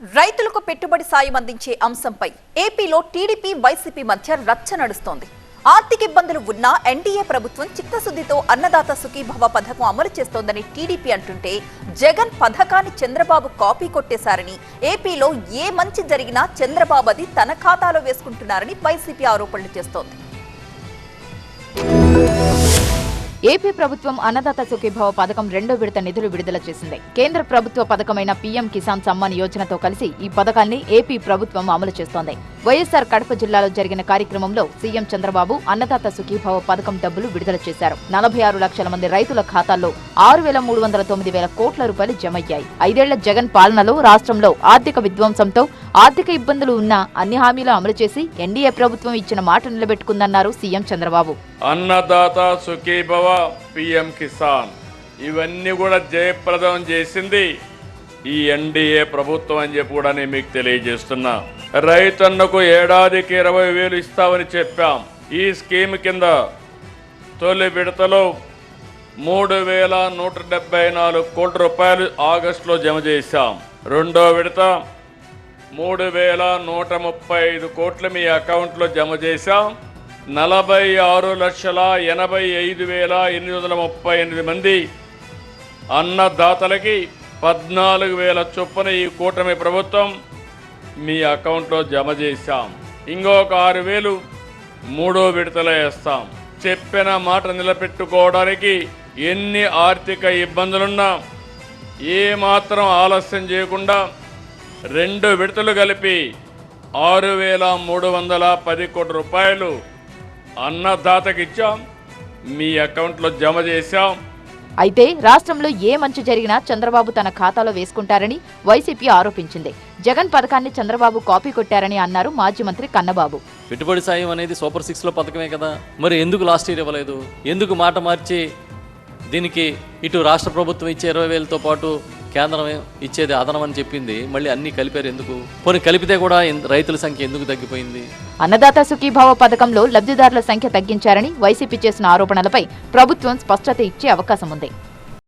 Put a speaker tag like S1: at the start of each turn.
S1: రైతులకు పెట్టుబడి సాయం అందించే అంశంపై ఏపీలో టీడీపీ వైసీపీ మధ్య రచ్చ నడుస్తోంది. ఆర్థిక ఇబ్బందులు ఉన్నా ఎన్డీఏ ప్రభుత్వం చిత్తశుద్ధితో అన్నదాత సుఖీభవ పథకం అమలు చేస్తోందని టీడీపీ అంటుంటే జగన్ పథకాన్ని చంద్రబాబు కాపీ కొట్టేశారని ఏపీలో ఏ మంచి జరిగినా చంద్రబాబు అది తన ఖాతాలో వేసుకుంటున్నారని వైసీపీ ఆరోపణలు చేస్తోంది.
S2: ఏపీ ప్రభుత్వం అన్నదాత సుఖీభవ పథకం రెండో విడత నిధులు విడుదల చేసింది. కేంద్ర ప్రభుత్వ పథకమైన పీఎం కిసాన్ సమ్మాన్ యోజనతో కలిసి ఈ పథకాన్ని ఏపీ ప్రభుత్వం అమలు చేస్తోంది. వైఎస్సార్ కడప జిల్లాలో జరిగిన కార్యక్రమంలో సీఎం చంద్రబాబు అన్నదాత సుఖీభావ పథకం డబ్బులు విడుదల చేశారు. నలభై ఆరు లక్షల మంది రైతుల ఖాతాల్లో ఆరు వేల మూడు వందల తొమ్మిది వేల కోట్ల రూపాయలు జమయ్యాయి ఐదేళ్ళ జగన్ పాలనలో రాష్ట్రంలో ఆర్థిక విధ్వంసంతో ఆర్థిక ఇబ్బందులు ఉన్నా అన్ని హామీలు అమలు చేసి ఎన్డీఏ ప్రభుత్వం ఇచ్చిన మాట నిలబెట్టుకుందన్నారు సీఎం చంద్రబాబు.
S3: అన్నదాత సుఖీభవ పిఎం కిసాన్. ఇవన్నీ కూడా జయప్రదం చేసింది ఈ ఎన్డీఏ ప్రభుత్వం అని చెప్పి కూడా నేను మీకు తెలియజేస్తున్నా. రైతన్నకు ఏడాదికి ఇరవై వేలు ఇస్తామని చెప్పాం. ఈ స్కీమ్ కింద తొలి విడతలో మూడు వేల నూట డెబ్బై నాలుగు కోట్ల రూపాయలు ఆగస్టులో జమ చేశాం. రెండో విడత మూడు వేల నూట ముప్పై ఐదు కోట్లు మీ అకౌంట్లో జమ చేశాం. నలభై ఆరు లక్షల ఎనభై ఐదు వేల ఎనిమిది వందల ముప్పై ఎనిమిది మంది అన్నదాతలకి పద్నాలుగు వేల చొప్పున ఈ కూటమి ప్రభుత్వం మీ అకౌంట్లో జమ చేశాం. ఇంకొక ఆరు వేలు మూడో విడతలో వేస్తాం. చెప్పిన మాట నిలబెట్టుకోవడానికి ఎన్ని ఆర్థిక ఇబ్బందులున్నా ఏమాత్రం ఆలస్యం చేయకుండా రెండు విడతలు కలిపి ఆరు వేల మూడు వందల పది కోట్ల రూపాయలు అన్నదాతకిచ్చాం. మీ అకౌంట్లో జమ చేశాం.
S2: అయితే రాష్ట్రంలో ఏ మంచి జరిగినా చంద్రబాబు తన ఖాతాలో వేసుకుంటారని వైసీపీ ఆరోపించింది. జగన్ పథకాన్ని చంద్రబాబు కాపీ కొట్టారని అన్నారు మాజీ మంత్రి కన్నబాబు.
S4: పెట్టుబడి సాయం అనేది సూపర్ సిక్స్లో పథకమే కదా. మరి ఎందుకు లాస్ట్ ఇయర్ ఇవ్వలేదు? ఎందుకు మాట మార్చి దీనికి ఇటు రాష్ట్ర ప్రభుత్వం ఇచ్చే ఇరవై వేలతో పాటు కేంద్రం ఇచ్చేది అదనం అని చెప్పింది. మళ్ళీ అన్ని కలిపారు ఎందుకు? పోనీ కలిపితే కూడా రైతుల సంఖ్య ఎందుకు తగ్గిపోయింది?
S2: అన్నదాత సుఖీభావ పథకంలో లబ్ధిదారుల సంఖ్య తగ్గించారని వైసీపీ చేసిన ఆరోపణలపై ప్రభుత్వం స్పష్టత ఇచ్చే అవకాశం ఉంది